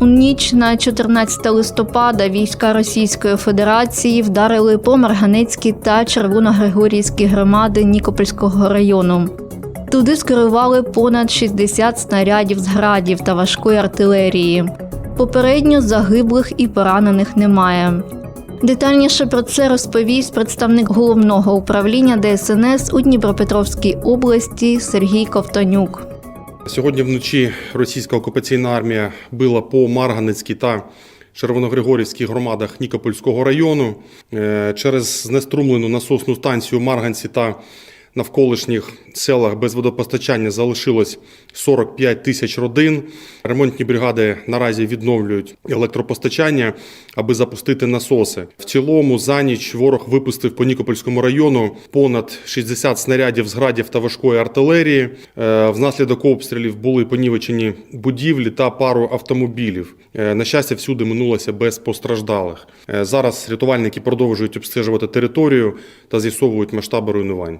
У ніч на 14 листопада війська Російської Федерації вдарили по Марганецькій та Червоногригорівській громади Нікопольського району. Туди скерували понад 60 снарядів з градів та важкої артилерії. Попередньо загиблих і поранених немає. Детальніше про це розповість представник головного управління ДСНС у Дніпропетровській області Сергій Ковтонюк. Сьогодні вночі російська окупаційна армія била по Марганецькій та Червоногригорівській громадах Нікопольського району. Е, Через знеструмлену насосну станцію Марганці та навколишніх селах без водопостачання залишилось 45 тисяч родин. Ремонтні бригади наразі відновлюють електропостачання, аби запустити насоси. В цілому за ніч ворог випустив по Нікопольському району понад 60 снарядів з градів та важкої артилерії. Е, Внаслідок обстрілів були понівечені будівлі та пару автомобілів. Е, На щастя, всюди минулося без постраждалих. Е, Зараз рятувальники продовжують обстежувати територію та з'ясовують масштаби руйнувань.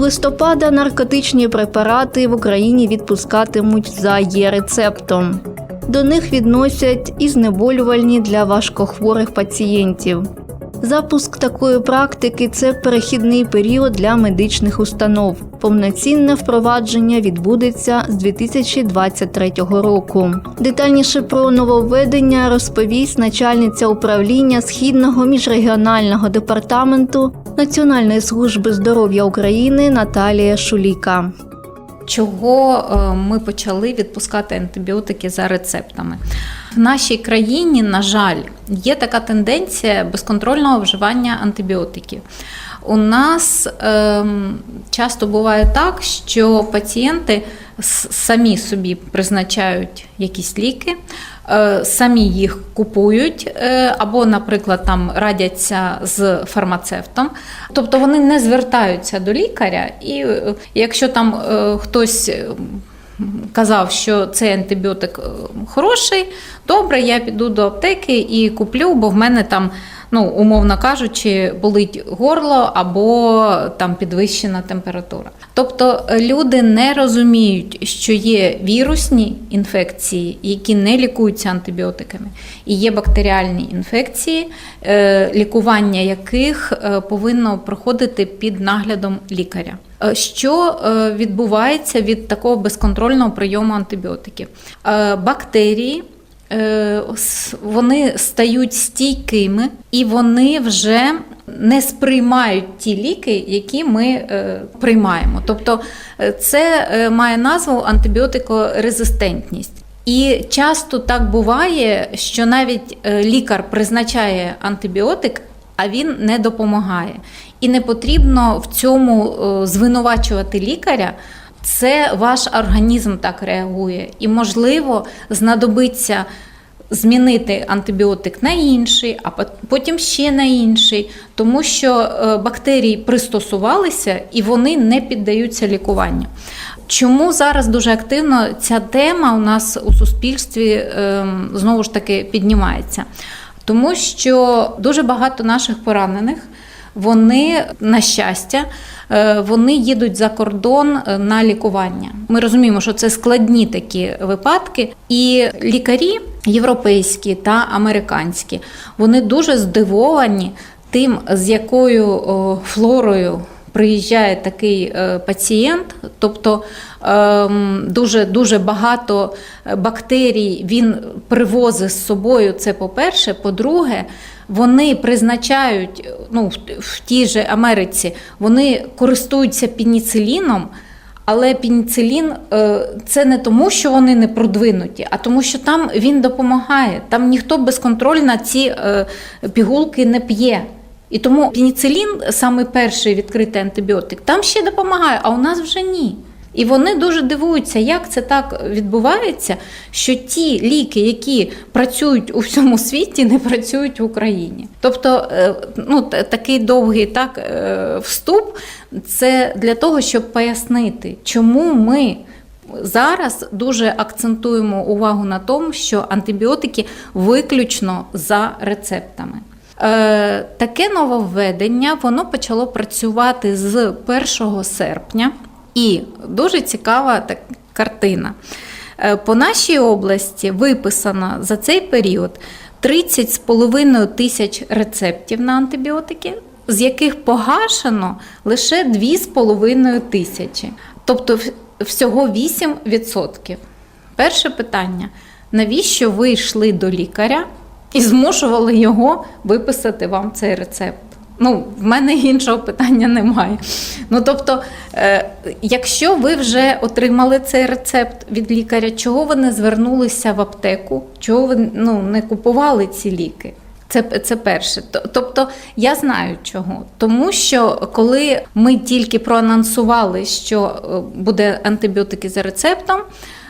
Листопада наркотичні препарати в Україні відпускатимуть за є-рецептом. До них відносять і знеболювальні для важкохворих пацієнтів. Запуск такої практики це перехідний період для медичних установ. Повноцінне впровадження відбудеться з 2023 року. Детальніше про нововведення розповість начальниця управління Східного міжрегіонального департаменту Національної служби здоров'я України Наталія Шуліка. чого е, ми почали відпускати антибіотики за рецептами. В нашій країні, на жаль, є така тенденція безконтрольного вживання антибіотиків. У нас ем, часто буває так, що пацієнти самі собі призначають якісь ліки, е, самі їх купують, е, або, наприклад, там радяться з фармацевтом. Тобто вони не звертаються до лікаря, і е, якщо там е, хтось. е, Казав, що цей антибіотик е, хороший, добре, я піду до аптеки і куплю, бо в мене там, ну, умовно кажучи, болить горло або там підвищена температура. Тобто е, люди не розуміють, що є вірусні інфекції, які не лікуються антибіотиками, і є бактеріальні інфекції, е, лікування яких е, повинно проходити під наглядом лікаря. Що відбувається від такого безконтрольного прийому антибіотиків? Бактерії вони стають стійкими і вони вже не сприймають ті ліки, які ми е, приймаємо. Тобто е, це е, має назву антибіотикорезистентність. І часто так буває, що навіть е, лікар призначає антибіотик, а він не допомагає. І не потрібно в цьому е, звинувачувати лікаря. Це ваш організм так реагує, і можливо знадобиться змінити антибіотик на інший, а потім ще на інший, тому що е, бактерії пристосувалися і вони не піддаються лікуванню. Чому зараз дуже активно ця тема у нас у суспільстві ем, знову ж таки піднімається? Тому що дуже багато наших поранених. Вони, на щастя, е, вони їдуть за кордон е, на лікування. Ми розуміємо, що це складні такі випадки, і лікарі європейські та американські вони дуже здивовані тим, з якою флорою приїжджає такий е, пацієнт, тобто ем, дуже дуже багато бактерій він привозить з собою. Це по-перше. По-друге, вони призначають ну, в, в тій же Америці, вони користуються пеніциліном. Але пеніцилін е, це не тому, що вони не продвинуті, а тому, що там він допомагає. Там ніхто безконтрольно ці е, пігулки не п'є. І тому пеніцилін, саме перший відкритий антибіотик, там ще допомагає, а у нас вже ні. І вони дуже дивуються, як це так відбувається, що ті ліки, які працюють у всьому світі, не працюють в Україні. Тобто, е, ну такий довгий так е, вступ це для того, щоб пояснити, чому ми. Зараз дуже акцентуємо увагу на тому, що антибіотики виключно за рецептами. Е, таке нововведення воно почало працювати з 1 серпня, і дуже цікава так, картина. Е, по нашій області виписано за цей період 30,5 тисяч рецептів на антибіотики, з яких погашено лише 2,5 тисячі. Тобто всього 8%. Перше питання: навіщо ви йшли до лікаря і змушували його виписати вам цей рецепт? Ну, в мене іншого питання немає. Ну тобто, е, якщо ви вже отримали цей рецепт від лікаря, чого ви не звернулися в аптеку, чого ви ну, не купували ці ліки? Це, це перше. Тобто я знаю чого. Тому що коли ми тільки проанонсували, що е, буде антибіотики за рецептом,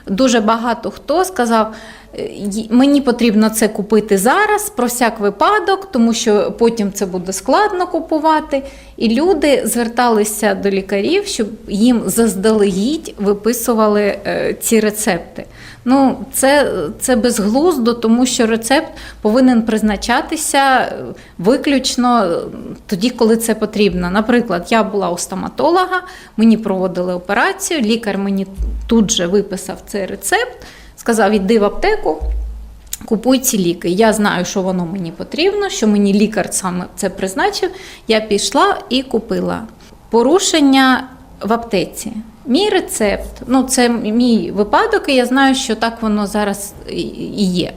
дуже багато хто сказав. «Е, Мені потрібно це купити зараз про всяк випадок, тому що потім це буде складно купувати. І люди зверталися до лікарів, щоб їм заздалегідь виписували е, ці рецепти. Ну, це, це безглуздо, тому що рецепт повинен призначатися е, виключно е, тоді, коли це потрібно. Наприклад, я була у стоматолога, мені проводили операцію, лікар мені тут же виписав цей рецепт, сказав: іди в аптеку. Купуй ці ліки. Я знаю, що воно мені потрібно, що мені лікар саме це призначив. Я пішла і купила. Порушення в аптеці. Мій рецепт, ну це мій випадок, і я знаю, що так воно зараз і- є.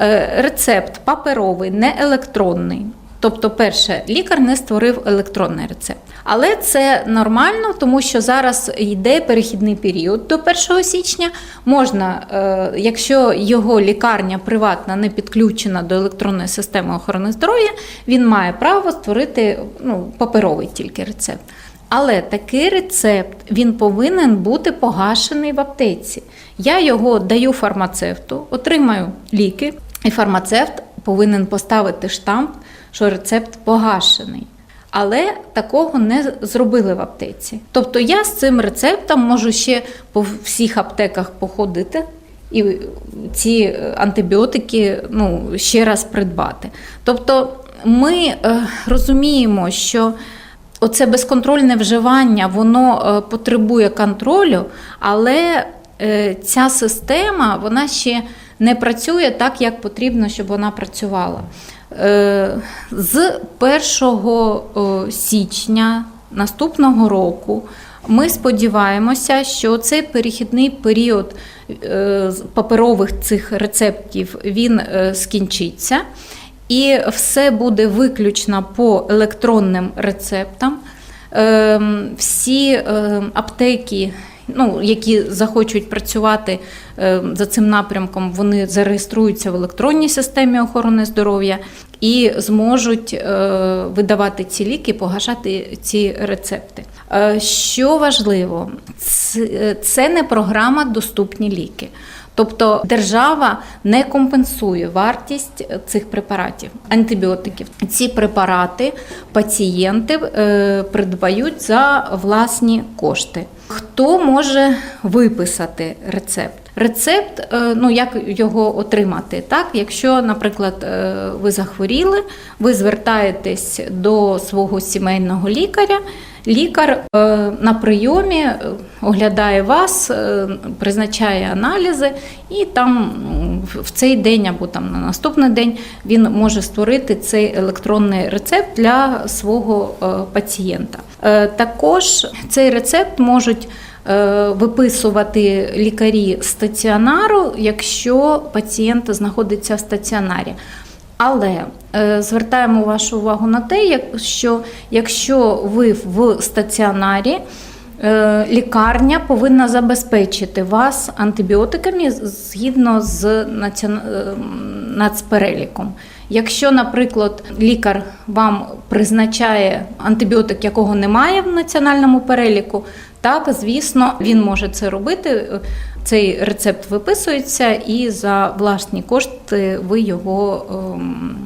Е, Рецепт паперовий, не електронний. Тобто, перше, лікар не створив електронний рецепт. Але це нормально, тому що зараз йде перехідний період до 1 січня. Можна, е, якщо його лікарня приватна не підключена до електронної системи охорони здоров'я, він має право створити ну, паперовий тільки рецепт. Але такий рецепт він повинен бути погашений в аптеці. Я його даю фармацевту, отримаю ліки, і фармацевт повинен поставити штамп, що рецепт погашений. Але такого не зробили в аптеці. Тобто я з цим рецептом можу ще по всіх аптеках походити і ці антибіотики ну, ще раз придбати. Тобто ми е, розуміємо, що оце безконтрольне вживання воно е, потребує контролю, але е, ця система вона ще не працює так, як потрібно, щоб вона працювала. Е, З 1 січня наступного року ми сподіваємося, що цей перехідний період паперових цих рецептів він скінчиться. І все буде виключно по електронним рецептам. Ем, Всі ем, аптеки, ну, які захочуть працювати ем, за цим напрямком, вони зареєструються в електронній системі охорони здоров'я і зможуть е, видавати ці ліки, погашати ці рецепти. Е, Що важливо, це- це не програма Доступні ліки. Тобто держава не компенсує вартість цих препаратів, антибіотиків. Ці препарати пацієнти е, придбають за власні кошти. Хто може виписати рецепт? Рецепт, е, ну як його отримати? Так, якщо, наприклад, е, ви захворіли, ви звертаєтесь до свого сімейного лікаря. Лікар е, на прийомі е, оглядає вас, е, призначає аналізи, і там в- цей день або там на наступний день він може створити цей електронний рецепт для свого пацієнта. Також цей рецепт можуть виписувати лікарі стаціонару, якщо пацієнт знаходиться в стаціонарі. Але е, звертаємо вашу увагу на те, що якщо ви в стаціонарі, е, лікарня повинна забезпечити вас антибіотиками згідно з е, нацпереліком. Якщо, наприклад, лікар вам призначає антибіотик, якого немає в національному переліку, Так, звісно, він може це робити. Цей рецепт виписується, і за власні кошти ви його ем,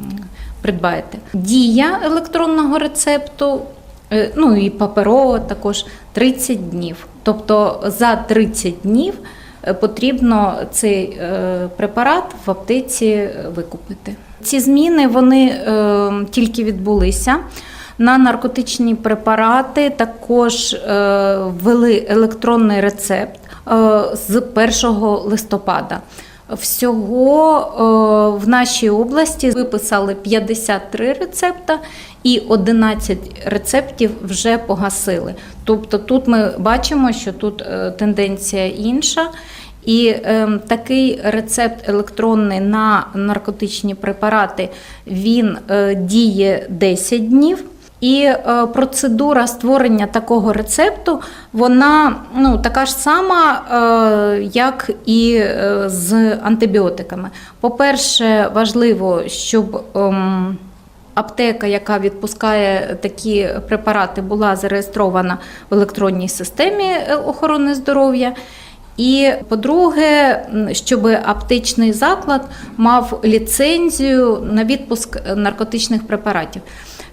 придбаєте. Дія електронного рецепту, е, ну і паперово також 30 днів. Тобто за 30 днів е, потрібно цей е, препарат в аптеці викупити. Ці зміни вони е, тільки відбулися. На наркотичні препарати також ввели електронний рецепт з 1 листопада. Всього е, в нашій області виписали 53 рецепта і 11 рецептів вже погасили. Тобто тут ми бачимо, що тут е, тенденція інша. І е, такий рецепт електронний на наркотичні препарати він е, діє 10 днів. І е, процедура створення такого рецепту, вона ну, така ж сама, е, як і е, з антибіотиками. По-перше, важливо, щоб ем, аптека, яка відпускає такі препарати, була зареєстрована в електронній системі охорони здоров'я. І по-друге, щоб аптечний заклад мав ліцензію на відпуск наркотичних препаратів.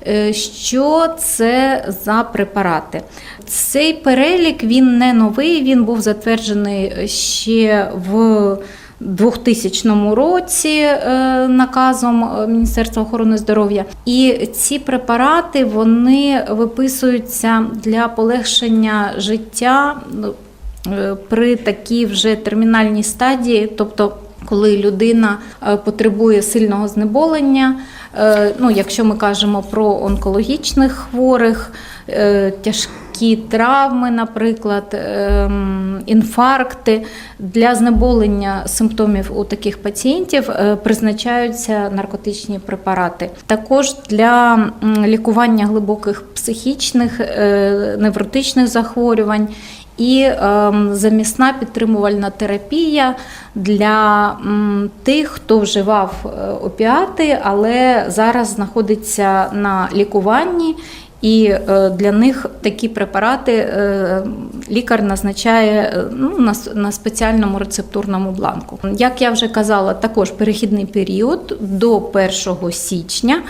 Е, Що це за препарати? Цей перелік він не новий, він був затверджений ще в 2000 році е, наказом е, Міністерства охорони здоров'я. І ці препарати вони виписуються для полегшення життя ну, при такій вже термінальній стадії, тобто коли людина потребує сильного знеболення. Е, Ну, якщо ми кажемо про онкологічних хворих, е, тяжкі травми, наприклад, ем, інфаркти, для знеболення симптомів у таких пацієнтів е, призначаються наркотичні препарати. Також для лікування глибоких психічних, невротичних захворювань і ем, замісна підтримувальна терапія для тих, хто вживав е, опіати, але зараз знаходиться на лікуванні. І е, для них такі препарати е, лікар назначає е, ну, на, спеціальному рецептурному бланку. Як я вже казала, також перехідний період до 1 січня.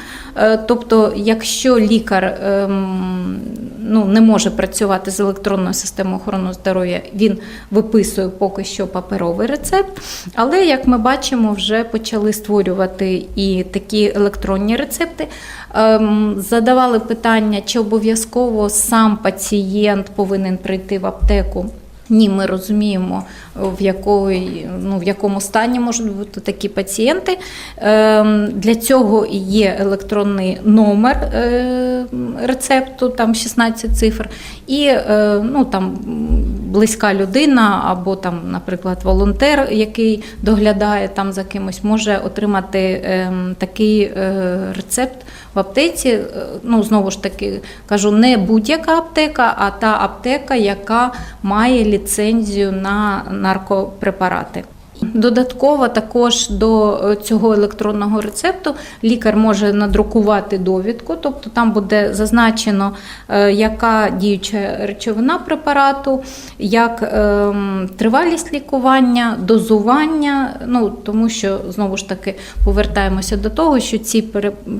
Тобто, якщо лікар ем, ну, не може працювати з електронною системою охорони здоров'я, він виписує поки що паперовий рецепт. Але як ми бачимо, вже почали створювати і такі електронні рецепти. Ем, Задавали питання, чи обов'язково сам пацієнт повинен прийти в аптеку. Ні, ми розуміємо, в, якої, ну, в якому стані можуть бути такі пацієнти. Ем, Для цього є електронний номер е, рецепту, там 16 цифр, і е, ну, там, близька людина або, там, наприклад, волонтер, який доглядає там за кимось, може отримати ем, такий е, рецепт в аптеці. Е, Ну, знову ж таки, кажу, не будь-яка аптека, а та аптека, яка має ліцензію на наркопрепарати. Додатково також до е, цього електронного рецепту лікар може надрукувати довідку, тобто там буде зазначено, е, яка діюча речовина препарату, як ем, тривалість лікування, дозування. Ну тому що знову ж таки повертаємося до того, що ці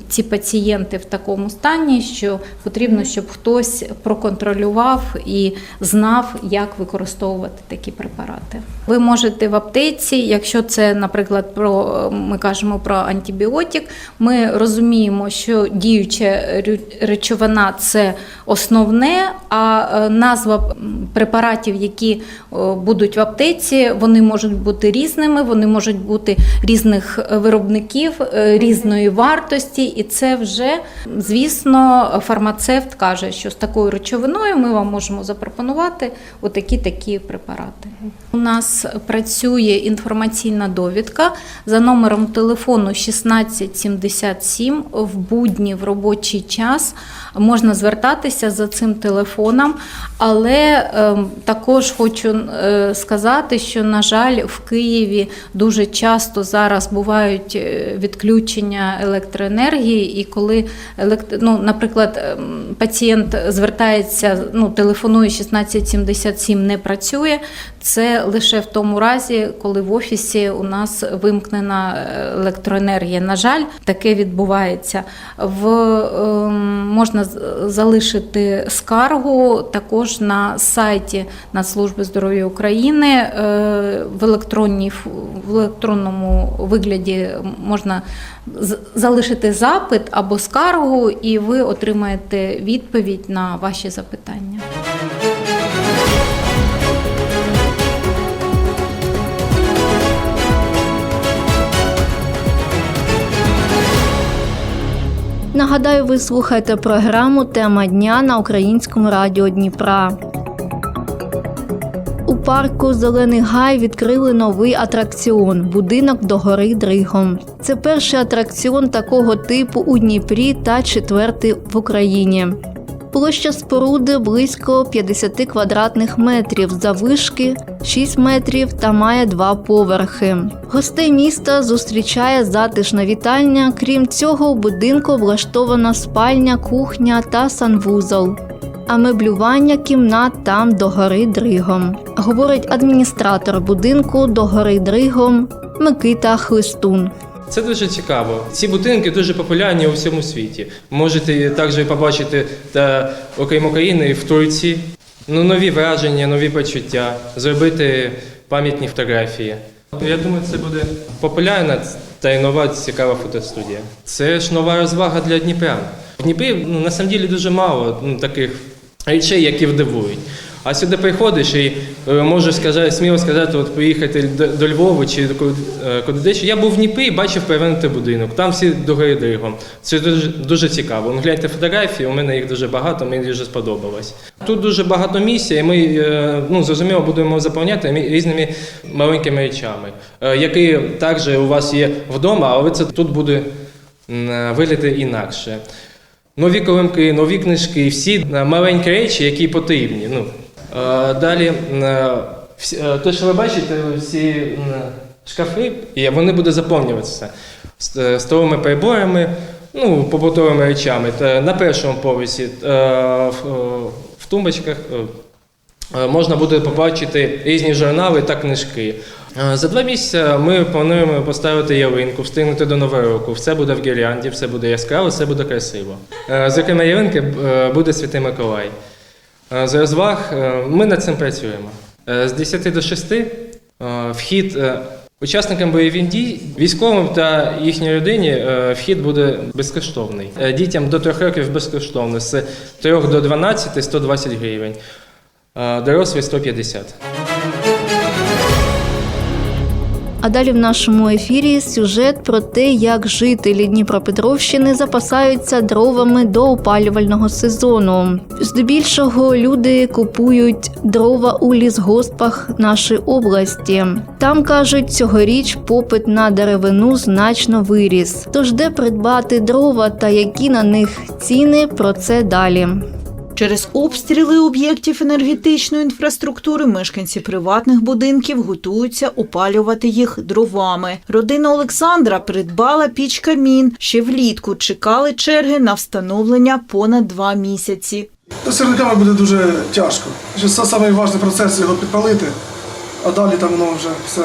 ці пацієнти в такому стані, що потрібно, щоб хтось проконтролював і знав, як використовувати такі препарати. Ви можете в аптеці, якщо це, наприклад, про ми кажемо про антибіотик, ми розуміємо, що діюча речовина це основне, а е, назва препаратів, які е, будуть в аптеці, вони можуть бути різними, вони можуть бути різних е, виробників, різної вартості, і це вже, звісно, фармацевт каже, що з такою речовиною ми вам можемо запропонувати отакі такі препарати. У нас працює інформація інформаційна довідка за номером телефону 1677 в будні в робочий час. Можна звертатися за цим телефоном, але ем, також хочу е, сказати, що, на жаль, в Києві дуже часто зараз бувають е, відключення електроенергії, і коли ну, наприклад, ем, пацієнт звертається, ну, телефонує 1677, не працює. Це лише в тому разі, коли в офісі у нас вимкнена е, електроенергія. На жаль, таке відбувається. В, ем, можна залишити скаргу також на сайті Нацслужби здоров'я України е, в, електронній, в електронному вигляді можна залишити запит або скаргу, і ви отримаєте відповідь на ваші запитання. Нагадаю, ви слухаєте програму Тема дня на українському радіо Дніпра. У парку Зелений Гай відкрили новий атракціон будинок до гори Дригом. Це перший атракціон такого типу у Дніпрі та четвертий в Україні. Площа споруди близько 50 квадратних метрів, завишки 6 метрів та має два поверхи. Гостей міста зустрічає затишна вітальня. Крім цього, у будинку влаштована спальня, кухня та санвузол. А меблювання кімнат там до гори Дригом, говорить адміністратор будинку до гори Дригом Микита Хлистун. Це дуже цікаво. Ці будинки дуже популярні у всьому світі. Можете також побачити та, окрім України в Турції. Ну, нові враження, нові почуття, зробити пам'ятні фотографії. Я думаю, це буде популярна та й нова цікава фотостудія. Це ж нова розвага для Дніпрян. В Дніпрі ну, на самом деле дуже мало ну, таких речей, які вдивують. А сюди приходиш і е, можеш сказати, сміло сказати, от поїхати до, Львова чи куди, е, десь. Я був в Дніпрі і бачив перевернутий будинок. Там всі до гори дригом. Це дуже, дуже цікаво. Гляньте фотографії, у мене їх дуже багато, мені дуже сподобалось. Тут дуже багато місця, і ми е, ну, зрозуміло будемо заповняти різними маленькими речами, які також у вас є вдома, але це тут буде м, виглядати інакше. Нові колимки, нові книжки, всі маленькі речі, які потрібні. Ну, далі, е, е, те, що ви бачите, всі шкафи, і вони будуть заповнюватися е, столовими приборами, ну, побутовими речами. На першому поверсі в, тумбочках можна буде побачити різні журнали та книжки. За два місяці ми плануємо поставити ялинку, встигнути до Нового року. Все буде в гірлянді, все буде яскраво, все буде красиво. Зокрема, ялинки буде Святий Миколай. Е, З розваг е, ми над цим працюємо. Е, З 10 до 6 е, вхід учасникам бойових дій, військовим та їхній родині вхід буде безкоштовний. Дітям до 3 років безкоштовно, з 3 до 12 – 120 гривень. Дорослі 150. А далі в нашому ефірі сюжет про те, як жителі Дніпропетровщини запасаються дровами до опалювального сезону. Здебільшого люди купують дрова у лісгоспах нашої області. Там кажуть, цьогоріч попит на деревину значно виріс. Тож де придбати дрова та які на них ціни, про це далі. Через обстріли об'єктів енергетичної інфраструктури мешканці приватних будинків готуються опалювати їх дровами. Родина Олександра придбала піч камін. Ще влітку чекали черги на встановлення понад два місяці. З сірниками буде дуже тяжко. Це важний процес його підпалити, а далі там воно вже все.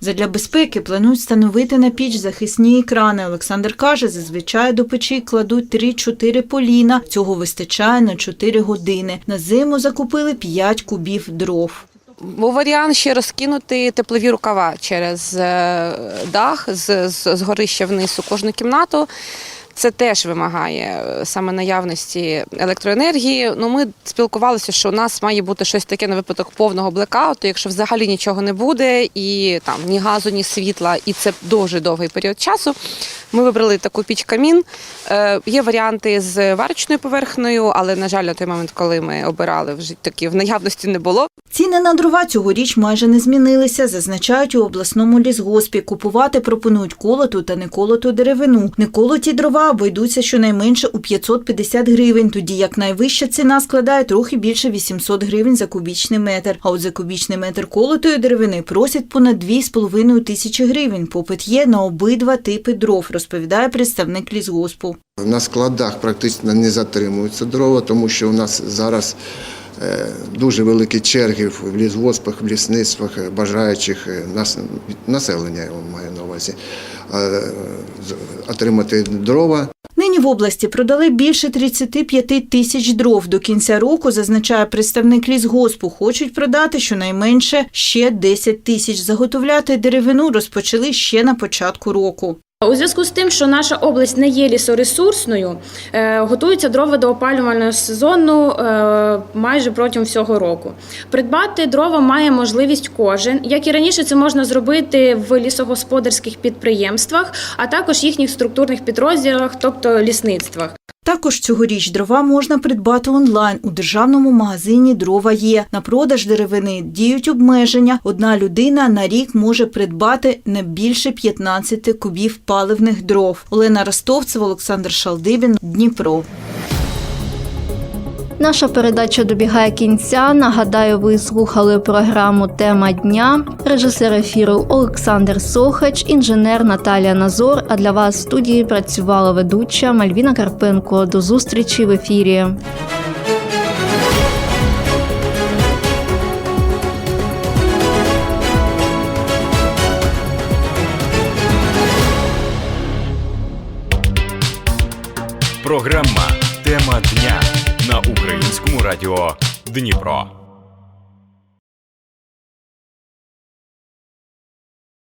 Задля безпеки планують встановити на піч захисні екрани. Олександр каже, зазвичай до печі кладуть 3-4 поліна. Цього вистачає на 4 години. На зиму закупили 5 кубів дров. Був варіант ще розкинути теплові рукава через е, дах з, з, з горища вниз у кожну кімнату. Це теж вимагає е, саме наявності електроенергії. Ну, ми спілкувалися, що у нас має бути щось таке на випадок повного блекауту, якщо взагалі нічого не буде, і там ні газу, ні світла, і це дуже довгий період часу. Ми вибрали таку піч камін. Е, є варіанти з варочною поверхнею, але на жаль, на той момент, коли ми обирали, вже такі в наявності не було. Ціни на дрова цьогоріч майже не змінилися, зазначають у обласному лісгоспі. Купувати пропонують колоту та неколоту деревину. Неколоті дрова обійдуться щонайменше у 550 гривень, тоді як найвища ціна складає трохи більше 800 гривень за кубічний метр. А от за кубічний метр колотої деревини просять понад 2,5 тисячі гривень. Попит є на обидва типи дров, розповідає представник лісгоспу. На складах практично не затримуються дрова, тому що у нас зараз дуже великі черги в лісгоспах, в лісництвах е, бажаючих е, нас, населення, маю на увазі, е, отримати дрова. Нині в області продали більше 35 тисяч дров. До кінця року, зазначає представник лісгоспу, хочуть продати щонайменше ще 10 тисяч. Заготовляти деревину розпочали ще на початку року. У зв'язку з тим, що наша область не є лісоресурсною, е, готуються дрова до опалювального сезону е, майже протягом всього року. Придбати дрова має можливість кожен. Як і раніше, це можна зробити в лісогосподарських підприємствах, а також їхніх структурних підрозділах, тобто лісництвах. Також цьогоріч дрова можна придбати онлайн у державному магазині Дрова є. На продаж деревини діють обмеження. Одна людина на рік може придбати не більше 15 кубів паливних дров. Олена Ростовцева, Олександр Шалдивін, Дніпро. Наша передача добігає кінця. Нагадаю, ви слухали програму Тема дня. Режисер ефіру Олександр Сохач, інженер Наталія Назор. А для вас в студії працювала ведуча Мальвіна Карпенко. До зустрічі в ефірі. Програма радіо Дніпро.